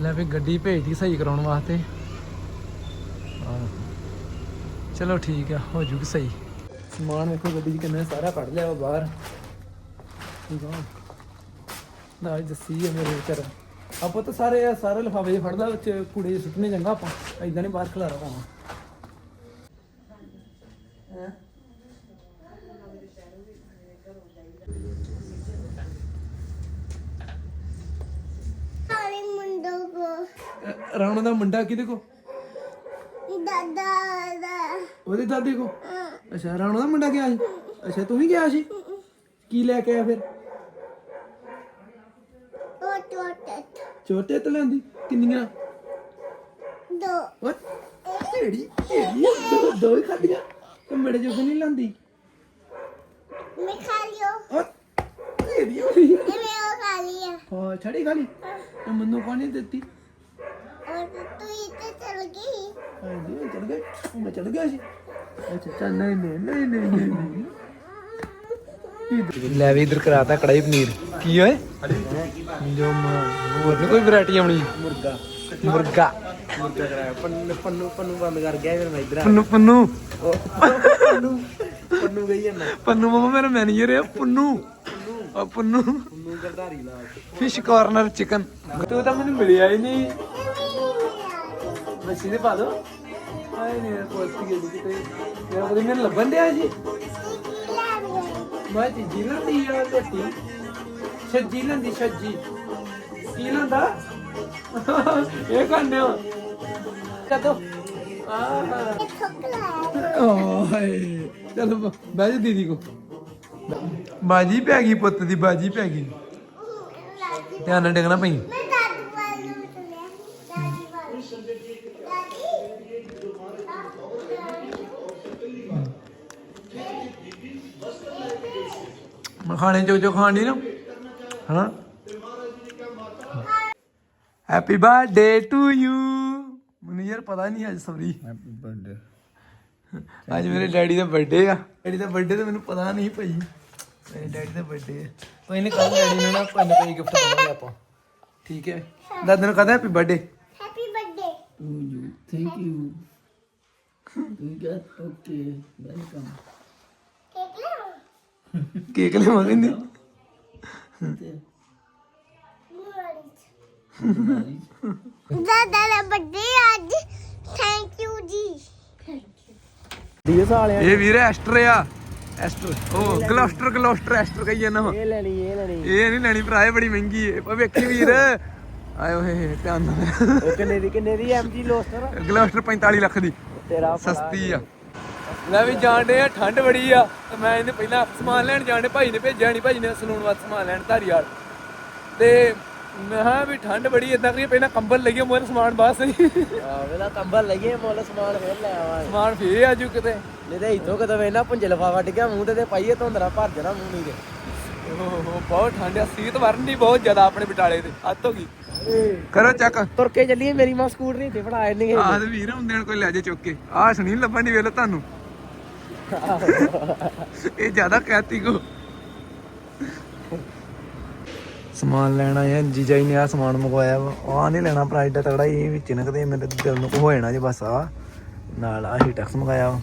ਲੈ ਵੀ ਗੱਡੀ ਭੇਜਦੀ ਸਹੀ ਕਰਾਉਣ ਵਾਸਤੇ। ਚਲੋ ਠੀਕ ਆ, ਹੋ ਜੂਗੀ ਸਹੀ। ਸਮਾਨ ਵੇਖੋ, ਗੱਡੀ 'ਚ ਕਿੰਨਾ ਸਾਰਾ ਕੱਢ ਲਿਆ ਬਾਹਰ। ਠੀਕ ਆ। ਨਾਲ ਜੱਸੀ ਹੈ ਮੇਰੇ ਵਿਚਾਰਾ ਆਪਾਂ ਤਾਂ ਸਾਰੇ ਸਾਰੇ ਲਿਫਾਫੇ 'ਚ ਫੜਦਾ, ਵਿੱਚ ਕੂੜੇ 'ਚ ਸੁੱਟਨੇ ਚੰਗਾ ਆਪਾਂ। ਐਦਾਂ ਨਹੀਂ ਬਾਹਰ ਖਲਾਰਾ ਪਾਵਾਂ ਹੈਂ? ਸਾਰੇ ਮੁੰਡੋ ਕੋ ਅ, ਰਾਣੋ ਦਾ ਮੁੰਡਾ ਕਿਹਦੇ ਕੋ ਦਾਦਾ ਦਾ। ਉਹਦੀ ਦਾਦੀ ਕੋ? ਅੱਛਾ ਰਾਣੋ ਦਾ ਮੁੰਡਾ ਗਿਆ ਸੀ? ਅੱਛਾ ਤੂੰ ਵੀ ਗਿਆ ਸੀ? ਕੀ ਲੈ ਕੇ ਆਇਆ ਫਿਰ? ਉਹ ਟੋਟੇ ਤੇ ਲੈਂਦੀ ਕਿੰਨੀਆਂ? ਦੋ। ਓਏ ਢੇੜੀ ਢੇੜੀ ਦੋ ਦੋ ਹੀ ਖਾਧੀਆਂ ਤੇ ਮੇਰੇ ਜੋ ਨਹੀਂ ਲੈਂਦੀ ਮੈਂ ਖਾ ਲਿਓ। ਓਏ ਢੇੜੀ ਇਹ ਮੈਂ ਉਹ ਖਾ ਹਾਂ ਛੜੀ ਖਾਲੀ? ਤੇ ਮੈਨੂੰ ਕੋਣ ਨਹੀਂ ਦਿੱਤੀ। ਔਰ ਤੂੰ ਇੱਥੇ ਚਲ ਗਈ। ਹਾਂ ਜੀ ਚੜ ਗਏ ਮੈਂ ਚੜ ਗਿਆ ਸੀ। ਅੱਛਾ ਚੱਲ ਨਹੀਂ ਨਹੀਂ ਨਹੀਂ ਨਹੀਂ ਨਹੀਂ ਲੈ ਵੀ ਇਧਰ ਕਰਾਤਾ ਕੜਾਈ ਪਨੀਰ। ਕੀ ਓਏ? ਜੋ ਮ- ਹੋਰ ਨੀ ਕੋਈ ਵੈਰਾਈਟੀ ਆਉਣੀ? ਮੁਰਗਾ। ਮੁਰਗਾ। ਮੁਰਗਾ ਕਰਾਇਆ। ਪੰਨੂ ਪੰਨੂ ਪੰਨੂ ਬੰਦ ਕਰ ਗਿਆ ਫਿਰ ਮੈਂ ਇਧਰ ਪੰਨੂ ਪੰਨੂ। ਪੰਨੂ ਪੰਨੂ ਗਈ ਜਾਂਦਾ ਪੰਨੂ ਮਾਮਾ ਮੇਰਾ ਮੈਨੇਜਰ ਹੈ ਪੰਨੂ। ਆ ਪੰਨੂ। ਪੰਨੂ ਗਰਦਾਰੀ ਲਾ ਫਿਸ਼ ਕਾਰਨਰ ਚਿਕਨ ਤੂੰ ਤਾਂ ਮੈਨੂੰ ਮਿਲਿਆ ਹੀ ਨਹੀਂ। ਮੱਛੀ ਦੇ ਪਾ ਦੋ। ਆਏ ਨਹੀਂ ਕੋਸਤੀ ਗਈ ਕਿਤੇ। ਯਾਰ ਉਹਦੇ ਮੈਨੂੰ ਲੱਭਣ ਡਿਆ ਜੀ। ਮੈਂ ਚੀਜ਼ੀ ਲੰਦੀ ਆ ਰੋਟੀ ਸੱਜੀ ਲੰਦੀ ਸੱਜੀ। ਕੀ ਲੰਦਾ ਇਹ ਕੰਨਿਓ ਕਦੋਂ ਆ ਓਏ ਚਲੋ ਬ- ਬਹਿ ਜਾ ਦੀਦੀ ਕੋ ਬਾਜੀ ਪੈ ਗਈ ਪੁੱਤ ਦੀ ਬਾਜੀ ਪੈ ਗਈ। ਧਿਆਨ ਨਾਲ ਡਿੱਗਣਾ ਪਈ ਮੈਂ ਦਾਦੀ ਵੱਲ ਨੂੰ ਚਲਿਆ ਦਾਦੀ ਵੱਲ। ਮੈਂ ਖਾਣੇ ਚੋ ਚੋ ਖਾਣ ਦੀ ਨਾ। ਹਾਂ ਹੈਪੀ ਬਰਥਡੇ ਟੂ ਯੂ ਮੈਨੂੰ ਯਾਰ ਪਤਾ ਨਹੀਂ ਅੱਜ ਸੌਰੀ ਹੈਪੀ ਬਰਥਡੇ ਅੱਜ ਮੇਰੇ ਡੈਡੀ ਦਾ ਬਰਥਡੇ ਆ। ਡੈਡੀ ਦਾ ਬਰਥਡੇ ਤਾਂ ਮੈਨੂੰ ਪਤਾ ਨਹੀਂ ਭਾਈ। ਮੇਰੇ ਡੈਡੀ ਦਾ ਬਰਥਡੇ ਆ ਕੋਈ ਨਹੀਂ ਕੱਲ ਡੈਡੀ ਨੂੰ ਨਾ ਕੋਈ ਨਾ ਕੋਈ ਗਿਫਟ ਦੇਵਾਂਗੇ ਆਪਾਂ। ਠੀਕ ਹੈ? ਦਾਦਾ ਨੂੰ ਕਹਦਾ happy birthday happy birthday to you thank you you get okay welcome cake ਲਿਆਓ? ਕੇਕ ਲਿਆਵਾਂਗੇ ਨਹੀਂ ਦਾਦਾ ਦਾ ਬਰਥਡੇ ਅੱਜ। ਥੈਂਕ ਯੂ ਜੀ। ਦੀਏ ਸਾਲਿਆ ਇਹ ਵੀਰ ਐਸਟਰ ਆ। ਐਸਟਰ ਉਹ ਗਲੋਸਟਰ ਗਲੋਸਟਰ ਐਸਟਰ ਕਹੀ ਜਾਂਦਾ ਵਾ। ਇਹ ਲੈਣੀ ਇਹ ਲੈਣੀ। ਇਹ ਨਹੀਂ ਲੈਣੀ ਭਰਾ ਇਹ ਬੜੀ ਮਹਿੰਗੀ ਏ। ਪਰ ਵੇਖੀ ਵੀਰ। ਆਏ ਓਏ ਧਿਆਨ ਨਾਲ। ਉਹ ਕਿੰਨੇ ਦੀ ਕਿੰਨੇ ਦੀ ਐਮਜੀ ਲੋਸਟਰ ਗਲੋਸਟਰ 45 ਲੱਖ ਦੀ। ਤੇਰਾ ਸਸਤੀ ਆ। ਲੈ ਵੀ ਜਾਣਦੇ ਆ ਠੰਡ ਬੜੀ ਆ। ਤੇ ਮੈਂ ਇਹਨੇ ਪਹਿਲਾਂ ਸਮਾਨ ਲੈਣ ਜਾਣੇ ਭਾਈ ਨੇ ਭੇਜਿਆ ਨਹੀਂ ਭਾਈ ਨੇ ਸਲੂਨ ਵਾਸਤੇ ਸਮਾਨ ਲੈਣ ਧਾਰੀਵਾਲ। ਤੇ ਮੈਂ ਕਿਹਾ ਵੀ ਠੰਡ ਬੜੀ ਇਦਾਂ ਕਰੀਏ ਪਹਿਲਾਂ ਕੰਬਲ ਲਈਏ ਮੋਰ ਸਮਾਨ ਬਾਸ ਨਹੀਂ ਵੇਲਾ ਕੰਬਲ ਲਈਏ ਮੁੱਲ ਸਮਾਨ ਫੇਰ ਲੈ ਆਵਾਂਗੇ। ਸਮਾਨ ਫੇਰ ਆਜੂ ਕਿਤੇ। ਨਹੀਂ ਤੇ ਇਥੋਂ ਕਿਤੇ ਵੇਨਾ ਪੁੰਜ ਲਫਾਫਾ ਡਿੱਗਿਆ ਮੂੰਹ ਤੇ ਤੇ ਪਾਈਏ ਧੁੰਦਰਾ ਭਰ ਜਾਣਾ ਮੂੰਹ ਨਹੀਂ ਤੇ ਓਹੋ ਬਹੁਤ ਠੰਡ ਆ ਸੀਤ ਵਰਨ ਦੀ ਬਹੁਤ ਜ਼ਿਆਦਾ ਆਪਣੇ ਬਟਾਲੇ ਤੇ ਹੱਦ ਹੋ ਗਈ। ਕਰੋ ਚੱਕ। ਤੁਰ ਕੇ ਚੱਲੀਏ ਮੇਰੀ ਮਾਂ ਸਕੂਟਰ ਨਹੀਂ ਤੇ ਫੜਾ ਆਣਗੇ ਆਹ ਤੇ ਵੀਰ ਹੁੰਦੇ ਨੇ ਕੋਈ ਲੈ ਜੇ ਚੁੱਕ ਕੇ। ਆਹ ਸੁਣੀ ਲੱਭਣ ਦੀ ਵੇਲੇ ਤੁਹਾਨੂੰ। ਇਹ ਜ਼ਿਆਦਾ ਕਹਿਤੀ ਕੋ। ਸਮਾਨ ਲੈਣਾ ਹੈ ਜੀਜਾ ਜੀ ਨੇ ਆ ਸਮਾਨ ਮੰਗਵਾਇਆ ਵਾ। ਆ ਨਹੀਂ ਲੈਣਾ ਪ੍ਰਾਈਸ ਦਾ ਤਗੜਾ ਇਹ ਵਿੱਚ ਨਾ ਕਦੇ ਮੇਰੇ ਦਿਲ ਨੂੰ ਹੋ ਜਾਣਾ ਜੇ ਬਸ ਆ ਨਾਲ ਆ ਹੀਟਕਸ ਮੰਗਾਇਆ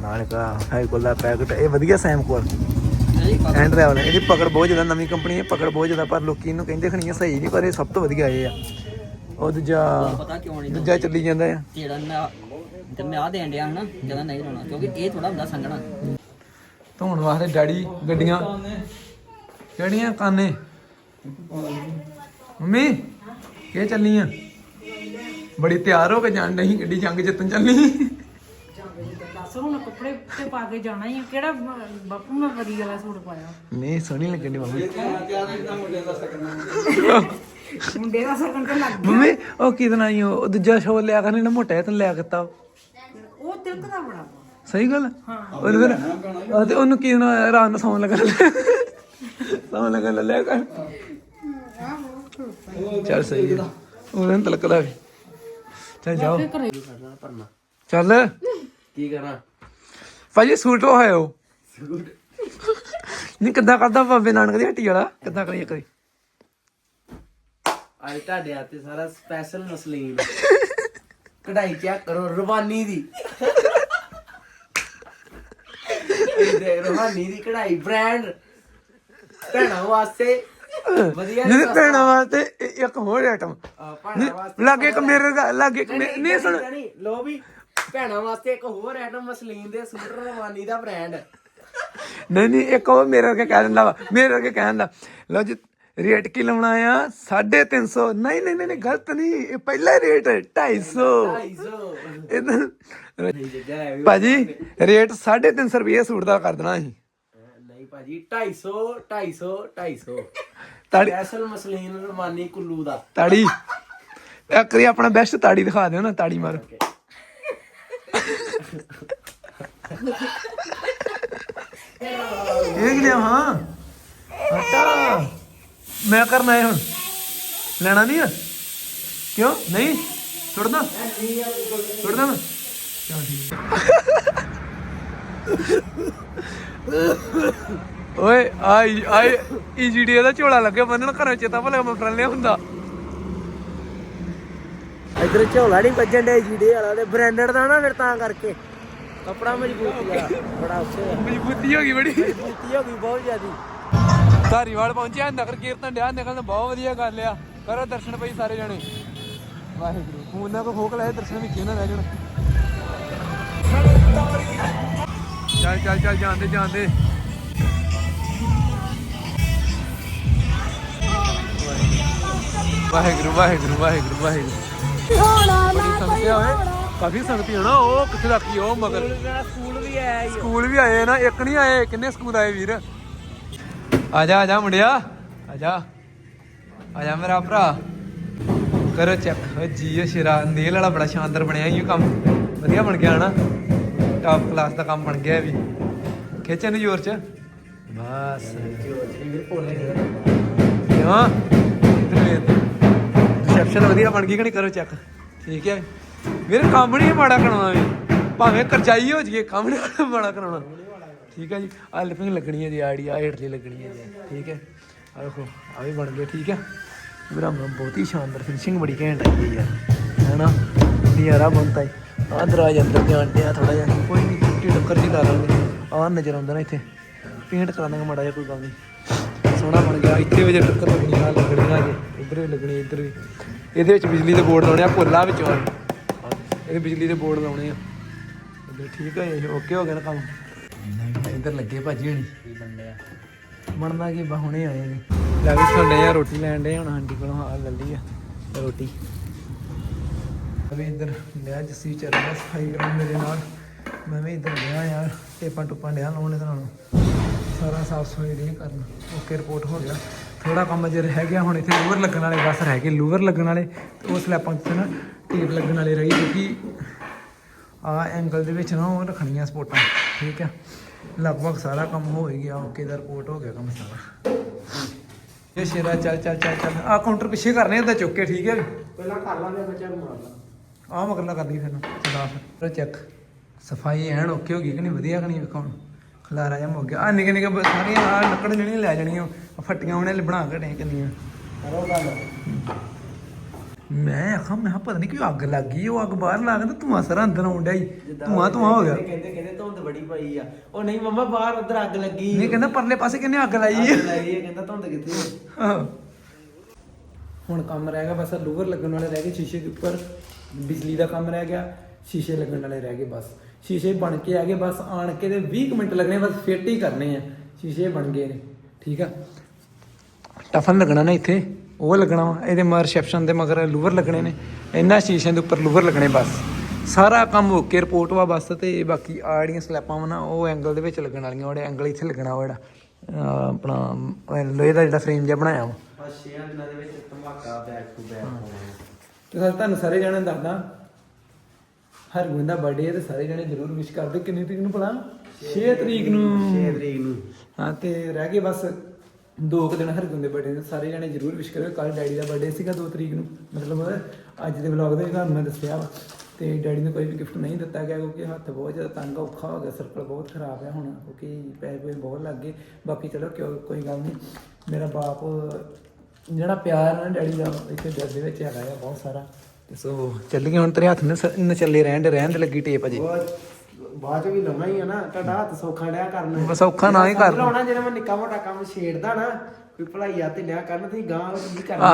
ਨਾਲ ਇੱਕ ਹਾਈ ਕੋਲ ਦਾ ਪੈਕਟ ਇਹ ਵਧੀਆ ਸੈਮ ਕੋਲ। ਐਂਡ ਦਾ ਵਾਲਾ ਇਹਦੀ ਪਕੜ ਬਹੁਤ ਜ਼ਿਆਦਾ ਨਵੀਂ ਕੰਪਨੀ ਹੈ ਪਕੜ ਬਹੁਤ ਜ਼ਿਆਦਾ ਪਰ ਲੋਕੀ ਇਹਨੂੰ ਕਹਿੰਦੇ ਖਣੀਆਂ ਸਹੀ ਨਹੀਂ ਪਰ ਇਹ ਸਭ ਤੋਂ ਵਧੀਆ ਇਹ ਆ। ਉਹ ਦੂਜਾ ਪਤਾ ਕਿਉਂ ਨਹੀਂ ਦੂਜਾ ਚੱਲੀ ਜਾਂਦਾ ਆ। ਜਿਹੜਾ ਮੈਂ ਤੇ ਮੈਂ ਆ ਦੇਣ ਡਿਆ ਹਨਾ ਕਹਿੰਦਾ ਨਹੀਂ ਲਾਉਣਾ ਕਿਉਂਕਿ ਇਹ ਥੋੜਾ ਹੁੰਦਾ ਸੰਗਣਾ ਧੋਣ ਵਾਸਤੇ ਡੈਡੀ ਗੱਡੀਆਂ। ਕਿਹੜੀਆਂ ਕਾਨੇ? ਮੰਮੀ ਇਹ ਚੱਲੀਆਂ ਬੜੀ ਤਿਆਰ ਹੋ ਕੇ ਜਾਣ ਨਹੀਂ ਗੱਡੀ ਜੰਗ ਜਿੱਤਣ ਚੱਲੀ। ਦੱਸ ਹੁਣ ਕੱਪੜੇ ਤੇ ਪਾ ਕੇ ਜਾਣਾ ਹੀ ਆ। ਕਿਹੜਾ ਬ- ਬਾਪੂ ਮੈਂ ਵਰੀ ਵਾਲਾ ਸੂਟ ਪਾਇਆ? ਨਹੀਂ ਸੋਹਣੀ ਲੱਗਣ ਦੀ ਮੰਮੀ। ਮੁੰਡੇ ਦਾ ਸਕਣ ਤੇ ਲੱਗ ਮੰਮੀ ਉਹ ਕਿਦਨ ਆਈ ਉਹ ਦੂਜਾ ਸ਼ੋਅ ਲਿਆ ਕਰਨੇ ਨਾ ਮੋਟਾ ਤੈਨੂੰ ਲਿਆ ਕੀਤਾ ਉਹ ਤਿਲਕਦਾ ਬੜਾ ਵਾ। ਸਹੀ ਗੱਲ? ਹਾਂ। ਉਹਨੂੰ ਫਿਰ ਉਹ ਤੇ ਉਹਨੂੰ ਕੀ ਨਾ ਰਾਤ ਨੂੰ ਸੌਣ ਲੱਗਾ? ਸੌਣ ਲੱਗਾ ਲੈ ਲਿਆ ਕਰ। ਚੱਲ ਸਹੀ ਹੈ। ਉਹਨਾਂ ਨੂੰ ਤਲਕਦਾ ਵੀ। ਚੱਲ ਜਾਓ। ਚੱਲ। ਕੀ ਕਰਾਂ? ਭਾਜੀ ਸੂਟ ਉਹ ਹੈ ਉਹ ਨਹੀਂ ਕਿੱਦਾਂ ਕਰਦਾ ਬਾਬੇ ਨਾਨਕ ਦੀ ਹੱਟੀ ਵਾਲਾ? ਕਿੱਦਾਂ ਕਰੀਏ ਕਰੀ ਅੱਜ ਤੁਹਾਡੇ ਹੱਥੇ ਸਾਰਾ ਸਪੈਸ਼ਲ ਮਸਲੀਨ ਕਢਾਈ ਚੈੱਕ ਕਰੋ ਰਵਾਨੀ ਦੀ। ਇਹਦੇ ਰਵਾਨੀ ਦੀ ਕਢਾਈ ਬ੍ਰਾਂਡ ਭੈਣਾਂ ਵਾਸਤੇ ਵਧੀਆ ਸਸਤਾ। ਭੈਣਾਂ ਵਾਸਤੇ ਇ- ਇੱਕ ਹੋਰ ਆਈਟਮ ਭੈਣਾਂ ਵਾਸਤੇ ਲੱਗੇ ਇੱਕ ਮੇਰੇ ਦਾ ਲੱਗੇ ਇੱਕ ਮੇ- ਨਹੀਂ ਸੁਣ। ਨਹੀਂ ਲੋ ਵੀ ਭੈਣਾਂ ਵਾਸਤੇ ਇੱਕ ਹੋਰ ਆਈਟਮ ਮਸਲੀਨ ਦੇ ਸੂਟ ਰਵਾਨੀ ਦਾ ਬ੍ਰਾਂਡ ਨਹੀਂ ਨਹੀਂ ਇੱਕ ਉਹ ਮੇਰੇ ਵਰਗੇ ਕਹਿ ਦਿੰਦਾ ਵਾ ਮੇਰੇ ਵਰਗੇ ਕਹਿ ਦਿੰਦਾ ਲਓ ਜੀ ਰੇਟ ਕੀ ਲਾਉਣਾ ਆ? 350 ਨਹੀਂ ਨਹੀਂ ਨਹੀਂ ਨਹੀਂ, ਗਲਤ ਨਹੀਂ ਇਹ ਪਹਿਲਾ ਰੇਟ 250 250 ਇਧਰ ਨਹੀਂ ਜੱਜਾ ਹੈ ਵੀ ਭਾਜੀ ਰੇਟ 350 ਰੁਪਏ ਸੂਟ ਦਾ ਕਰ ਦੇਣਾ ਅਸੀਂ। ਨਹੀਂ ਭਾਜੀ 250 250 250 ਤਾੜੀ ਸਪੈਸ਼ਲ ਮਸਲੀਨ ਰਵਾਨੀ ਕੁੱਲੂ ਦਾ। ਤਾੜੀ। ਇੱਕ ਵਾਰੀ ਆਪਣਾ ਬੈਸਟ ਤਾੜੀ ਦਿਖਾ ਦਿਓ ਨਾ ਤਾੜੀ ਮਾਰੋ। ਇਹ ਕਿ ਲਿਆ ਹਾਂ। ਹਟਾ। ਮੈਂ ਕਰਨਾ ਹੈ ਹੁਣ। ਲੈਣਾ ਨਹੀਂ ਆ। ਕਿਉਂ? ਨਹੀਂ? ਛੋੜਨਾ ਛੋੜਨਾ ਮੈਂ? ਚਲ ਠੀਕ ਓਏ ਆਈ ਆਈ ਈਜੀਡੀ ਦਾ ਝੋਲਾ ਲੱਗੇ ਬੰਨਣ ਘਰੋਂ ਚੇਤਾ ਭਲੇ ਮੈਂ ਫੜ ਲਿਆ ਹੁੰਦਾ। ਇਧਰ ਝੋਲਾ ਨਹੀਂ ਵੱਜਣ ਡੇ ਜੀੜੇ ਵਾਲਾ ਤੇ ਬ੍ਰਾਂਡਡ ਦਾ ਨਾ ਫਿਰ ਤਾਂ ਕਰਕੇ। ਕਪੜਾ ਮਜ਼ਬੂਤੀ ਬੜਾ ਹੋ ਗਈ ਬੜੀ। ਮਜ਼ਬੂਤੀ ਹੋ ਗਈ ਬਹੁਤ ਜ਼ਿਆਦੀ। ਧਾਰੀਵਾਲ ਪਹੁੰਚਿਆ ਨਗਰ ਕੀਰਤਨ ਡਿਆ ਨਿਕਲਣ ਬਹੁਤ ਵਧੀਆ ਗੱਲ ਆ। ਕਰੋ ਦਰਸ਼ਨ ਪਈ ਸਾਰੇ ਜਣੇ। ਵਾਹਿਗੁਰੂ ਫੋਨਾਂ ਕੋ ਖੋਕ ਲਾਏ ਦਰਸ਼ਨ ਵੀ ਕਿਉਂ ਨਾ ਰਹਿ ਜਾਣ। ਚੱਲ ਚੱਲ ਚੱਲ ਜਾਂਦੇ ਜਾਂਦੇ। ਵਾਹਿਗੁਰੂ ਵਾਹਿਗੁਰੂ ਵਾਹਿਗੁਰੂ ਵਾਹਿਗੁਰੂ। ਕਾਫੀ ਸੰਗਤੀ ਹੋਣਾ ਉਹ ਕਿੱਥੇ ਰੱਖੀ ਉਹ ਮਗਰ। ਸਕੂਲ ਵੀ ਆਇਆ ਹੀ ਸਕੂਲ ਵੀ ਆਏ ਨਾ ਇੱਕ ਨਹੀਂ ਆਏ ਕਿੰਨੇ ਸਕੂਲ ਆਏ ਵੀਰ? ਆ ਜਾ ਆ ਜਾ ਮੁੰਡਿਆ ਆ ਜਾ। ਆ ਜਾ ਮੇਰਾ ਭਰਾ। ਕਰੋ ਚੈੱਕ ਜੀਓ ਸ਼ੇਰਾ ਨੇਲ ਵਾਲਾ ਬੜਾ ਸ਼ਾਨਦਾਰ ਬਣਿਆ ਇਹ ਕੰਮ। ਵਧੀਆ ਬਣ ਗਿਆ ਨਾ। ਟਾਪ ਕਲਾਸ ਦਾ ਕੰਮ ਬਣ ਗਿਆ ਵੀ। ਖਿੱਚਣ ਨੂੰ ਜ਼ੋਰ ਚ। ਬਸ। ਕਿਉਂ? ਰਿਸੈਪਸ਼ਨ ਵਧੀਆ ਬਣ ਗਈ ਕਿ ਨਹੀਂ ਕਰੋ ਚੈੱਕ ਠੀਕ ਹੈ। ਵੀਰ, ਕੰਮ ਨਹੀਂ ਮਾੜਾ ਕਰਾਉਣਾ ਵੀ। ਭਾਵੇਂ ਕਰਜਾਈ ਹੋ ਜੀਏ ਕੰਮ ਨਹੀਂ ਮਾੜਾ ਕਰਾਉਣਾ। ਠੀਕ ਹੈ ਜੀ। ਆ ਲਿਪਿੰਗ ਲੱਗਣੀ ਹੈ ਜੀ ਆੜੀ ਆ ਹੇਠਲੀ ਲੱਗਣੀ ਹੈ ਜੀ। ਠੀਕ ਹੈ। ਆ ਦੇਖੋ ਆ ਵੀ ਬਣ ਗਿਆ ਠੀਕ ਹੈ। ਵੀਰਾ ਬਹੁਤ ਹੀ ਸ਼ਾਨਦਾਰ ਫਿਨਿਸ਼ਿੰਗ ਬੜੀ ਘੈਂਟ ਆਈ ਹੈ। ਯਾਰ ਹੈਨਾ ਨਜ਼ਾਰਾ ਬਣਦਾ ਹੈ ਆ ਦਰਾਜ ਅੰਦਰ ਜਾਣ ਡਿਆ ਥੋੜਾ ਜਿਹਾ। ਕੋਈ ਨਹੀਂ ਟੁੱਟੀ ਟੱਕਰ ਜੀ ਲਾ ਲਾਂਗੇ। ਆ ਨਜ਼ਰ ਆਉਂਦਾ ਨਾ ਇੱਥੇ। ਪੇਂਟ ਕਰਾ ਦਾਂਗੇ ਮਾੜਾ ਜਿਹਾ, ਕੋਈ ਗੱਲ ਨਹੀਂ ਸੋਹਣਾ ਬਣ ਗਿਆ। ਇੱਥੇ ਵੀ ਜੇ ਟੱਕਰ ਲੱਗਣੀ ਆ ਲੱਗਣੀਆਂ ਜੇ। ਇੱਧਰ ਵੀ ਲੱਗਣੀ, ਇੱਧਰ ਵੀ। ਇਹਦੇ ਵਿੱਚ ਬਿਜਲੀ ਦੇ ਬੋਰਡ ਲਾਉਣੇ ਆ, ਭੁੱਲਾ ਵਿੱਚੋਂ ਇਹਦੇ ਬਿਜਲੀ ਦੇ ਬੋਰਡ ਲਾਉਣੇ ਆ। ਇੱਧਰ ਠੀਕ ਹੈ ਇਹ ਓਕੇ ਹੋ ਗਿਆ ਨਾ ਕੰਮ? ਇੱਧਰ ਲੱਗੇ ਭਾਜੀ ਹਣੀ। ਬਣਦਾ ਕੀ ਬਾ ਆਏ ਨੇ। ਲੈ ਵੀ ਛੱਡੇ ਆ, ਰੋਟੀ ਲੈਣ ਦੇ ਹੁਣ ਆਂਟੀ ਕੋਲੋਂ ਆ ਲੈ ਲਈ ਆ ਰੋਟੀ। ਅਵੇ ਇੱਧਰ ਲਿਆ ਜਸੀ ਚੱਲ ਸਫ਼ਾਈ ਕਰਨ ਮੇਰੇ ਨਾਲ। ਮੈਂ ਵੀ ਇੱਧਰ ਲਿਆ ਯਾਰ ਟੇਪਾਂ ਟੁੱਪਾਂ ਲਿਆ ਲਾਉਣੇ ਇਹਦੇ ਨਾਲ। ਸਾਰਾ ਸਾਫ਼ ਸਫ਼ਾਈ ਦੇ ਕਰਨ। ਓਕੇ ਰਿਪੋਰਟ ਹੋ ਗਿਆ। ਥੋੜਾ ਕੰਮ ਅਜੇ ਰਹਿ ਗਿਆ ਹੁਣ ਇੱਥੇ ਲੂਵਰ ਲੱਗਣ ਵਾਲੇ ਬਸ ਰਹਿ ਗਏ ਲੂਵਰ ਲੱਗਣ ਵਾਲੇ ਤੇ ਉਹ ਸਲੈਪਾਂ ਤੇ ਨਾ ਟੇਪ ਲੱਗਣ ਵਾਲੇ ਰਹੀ ਕਿਉਂਕਿ ਆ ਐਂਗਲ ਦੇ ਵਿੱਚ ਨਾ ਉਹ ਰੱਖਣੀਆਂ ਸਪੋਰਟਾਂ ਠੀਕ ਹੈ ਲਗਭਗ ਸਾਰਾ ਕੰਮ ਹੋ ਹੀ ਗਿਆ ਓਕੇ ਦਾ ਰਿਪੋਰਟ ਹੋ ਗਿਆ ਕੰਮ ਸਾਰਾ। ਇਹ ਸ਼ੇਰਾ ਚੱਲ ਚੱਲ ਚੱਲ ਚੱਲ ਆ ਕਾਊਂਟਰ ਪਿੱਛੇ ਕਰਨੇ ਉਹਦਾ ਚੁੱਕ ਕੇ ਠੀਕ ਹੈ ਪਹਿਲਾਂ ਕਰ ਲਾਂਗੇ ਬੱਚਾ ਨੂੰ ਮਾਰ ਲਾ। ਆ ਮਗਰਲਾ ਕਰ ਲਈ ਫਿਰ ਨੂੰ ਚਲਾ ਫਿਰ। ਚੈੱਕ ਸਫ਼ਾਈ ਐਨ ਓਕੇ ਹੋ ਗਈ ਕਿ ਨਹੀਂ ਵਧੀਆ ਕਿ ਨਹੀਂ ਵੇਖੋ ਖਲਾਰਾ ਜਿਹਾ ਮੁੱਕ ਗਿਆ। ਆ ਨਿੱਕੇ ਨਿੱਕੇ ਬ- ਸਾਰੀਆਂ ਆ ਲੱਕੜ ਜਿਹੜੀਆਂ ਲੈ ਜਾਣੀਆਂ ਆਹ ਫੱਟੀਆਂ ਉਹਨੇ ਬਣਾ ਕੇ ਡੇ ਕਿੰਨੀਆਂ। ਕਰੋ ਗੱਲ ਮੈਂ ਆਖਾਂ ਮੈਂ ਕਿਹਾ ਪਤਾ ਨਹੀਂ ਕਿਉਂ ਅੱਗ ਲੱਗ ਗਈ ਉਹ ਅੱਗ ਬਾਹਰ ਲੱਗ ਤੇ ਧੂਆਂ ਸਾਰਾ ਅੰਦਰ ਆਉਣ ਡਿਆ ਈ। ਧੂਆਂ ਧੂਆਂ ਹੋ ਗਿਆ। ਕਹਿੰਦੇ ਕਹਿੰਦੇ ਧੁੰਦ ਬੜੀ ਪਈ ਆ। ਉਹ ਨਹੀਂ ਮੰਮਾ ਬਾਹਰ ਉਧਰ ਅੱਗ ਲੱਗੀ। ਨਹੀਂ ਕਹਿੰਦਾ ਪਰਲੇ ਪਾਸੇ ਕਿੰਨੇ ਅੱਗ ਲਾਈ ਹੈ ਅੱਗ ਲਾਈ ਹੈ ਕਹਿੰਦਾ ਧੁੰਦ ਕਿੱਥੇ ਆ? ਹੁਣ ਕੰਮ ਰਹਿ ਗਿਆ ਬਸ ਲੂਵਰ ਲੱਗਣ ਵਾਲੇ ਰਹਿ ਗਏ ਸ਼ੀਸ਼ੇ ਦੇ ਉੱਪਰ। ਬਿਜਲੀ ਦਾ ਕੰਮ ਰਹਿ ਗਿਆ ਸ਼ੀਸ਼ੇ ਲੱਗਣ ਵਾਲੇ ਰਹਿ ਗਏ ਬਸ। ਸ਼ੀਸ਼ੇ ਬਣ ਕੇ ਆ ਗਏ ਬਸ ਆਣ ਕੇ ਤੇ 20 ਕੁ ਮਿੰਟ ਲੱਗਣੇ ਬਸ ਫਿੱਟ ਹੀ ਕਰਨੇ ਆ। ਸ਼ੀਸ਼ੇ ਬਣ ਗਏ ਨੇ ਠੀਕ ਆ? ਟਫਨ ਲੱਗਣਾ ਨਾ ਇੱਥੇ ਉਹ ਲੱਗਣਾ ਵਾ ਇਹਦੇ ਮਗਰ ਰਿਸੈਪਸ਼ਨ ਦੇ ਮਗਰ ਲੂਵਰ ਲੱਗਣੇ ਨੇ ਇਹਨਾਂ ਸ਼ੀਸ਼ਿਆਂ ਦੇ ਉੱਪਰ ਲੂਵਰ ਲੱਗਣੇ ਬਸ। ਸਾਰਾ ਕੰਮ ਓਕੇ ਰਿਪੋਰਟ ਵਾ ਬਸ ਤੇ ਬਾਕੀ ਆ ਜਿਹੜੀਆਂ ਸਲੈਪਾਂ ਵਾ ਨਾ ਉਹ ਐਂਗਲ ਦੇ ਵਿੱਚ ਲੱਗਣ ਵਾਲੀਆਂ ਉਹਦੇ ਐਂਗਲ ਇੱਥੇ ਲੱਗਣਾ ਉਹ ਜਿਹੜਾ ਆਪਣਾ ਲੋਹੇ ਦਾ ਜਿਹੜਾ ਫਰੇਮ ਜਿਹਾ ਬਣਾਇਆ ਵਾ। ਬਸ 6 ਦਿਨਾਂ ਦੇ ਵਿੱਚ ਧਮਾਕਾ ਬੈਕ ਟੂ ਬੈਕ ਹੋਣਾ। ਤੇ ਸਰ ਤੁਹਾਨੂੰ ਸਾਰੇ ਜਣੇ ਦੱਸਦਾ ਹਰਗੁਣ ਦਾ ਬਰਥਡੇ ਹੈ ਤੇ ਸਾਰੇ ਜਣੇ ਜ਼ਰੂਰ ਵਿਸ਼ ਕਰ ਦਿਓ। ਕਿੰਨੀ ਤਰੀਕ ਨੂੰ ਭਲਾ? 6 ਤਰੀਕ ਨੂੰ। 6 ਤਰੀਕ ਨੂੰ। ਹਾਂ ਤੇ ਰਹਿ ਗਏ ਬਸ ਦੋ ਕੁ ਦਿਨ ਹਰਗੁਣ ਦੇ ਬਰਥਡੇ ਦੇ। ਸਾਰੇ ਜਣੇ ਜ਼ਰੂਰ ਵਿਸ਼ ਕਰਿਓ। ਕੱਲ ਡੈਡੀ ਦਾ ਬਰਥਡੇ ਸੀਗਾ 2 ਤਰੀਕ ਨੂੰ। ਮਤਲਬ ਅੱਜ ਦੇ ਵਲੌਗ ਦੇ ਤੁਹਾਨੂੰ ਮੈਂ ਦੱਸਿਆ ਵਾ। ਤੇ ਡੈਡੀ ਨੂੰ ਕੋਈ ਵੀ ਗਿਫਟ ਨਹੀਂ ਦਿੱਤਾ ਗਿਆ ਕਿਉਂਕਿ ਹੱਥ ਬਹੁਤ ਜ਼ਿਆਦਾ ਤੰਗ ਔਖਾ ਹੋ ਗਿਆ। ਸਰਕਲ ਬਹੁਤ ਖਰਾਬ ਹੈ ਹੁਣ ਕਿਉਂਕਿ ਪੈਸੇ ਪੂਸੇ ਬਹੁਤ ਲੱਗ ਗਏ। ਬਾਕੀ ਚਲੋ ਕਿਉਂ ਕੋਈ ਗੱਲ ਨਹੀਂ। ਮੇਰਾ ਬਾਪ ਜਿਹੜਾ ਪਿਆਰ ਨਾ ਡੈਡੀ ਦਾ ਇੱਥੇ ਦਿਲ ਦੇ ਵਿੱਚ ਹੈਗਾ ਆ ਬਹੁਤ ਸਾਰਾ। ਤੇ ਸੋ ਚੱਲੀਏ ਹੁਣ ਤੇਰੇ ਹੱਥ ਨੇ ਚੱਲੇ ਰਹਿਣ ਦੇ ਰਹਿਣ ਦੇ ਲੱਗੀ ਟੇਪ ਅਜੇ। ਬਾਅਦ ਚ ਵੀ ਲਾਉਣਾ ਹੀ ਆ ਨਾ ਤੁਹਾਡਾ ਹੱਥ ਸੌਖਾ ਲਿਆ ਕਰਨਾ। ਬਸ ਔਖਾ ਨਾ ਹੀ ਕਰ ਲਾਉਣਾ ਜਿਹੜਾ ਮੈਂ ਨਿੱਕਾ ਮੋਟਾ ਕੰਮ ਛੇੜਦਾ ਨਾ ਕੋਈ ਭਲਾਈ ਆ ਤੇ ਲਿਆ ਕਰਨ ਤੁਸੀਂ ਗਾਂ ਕੀ ਕਰਨਾ।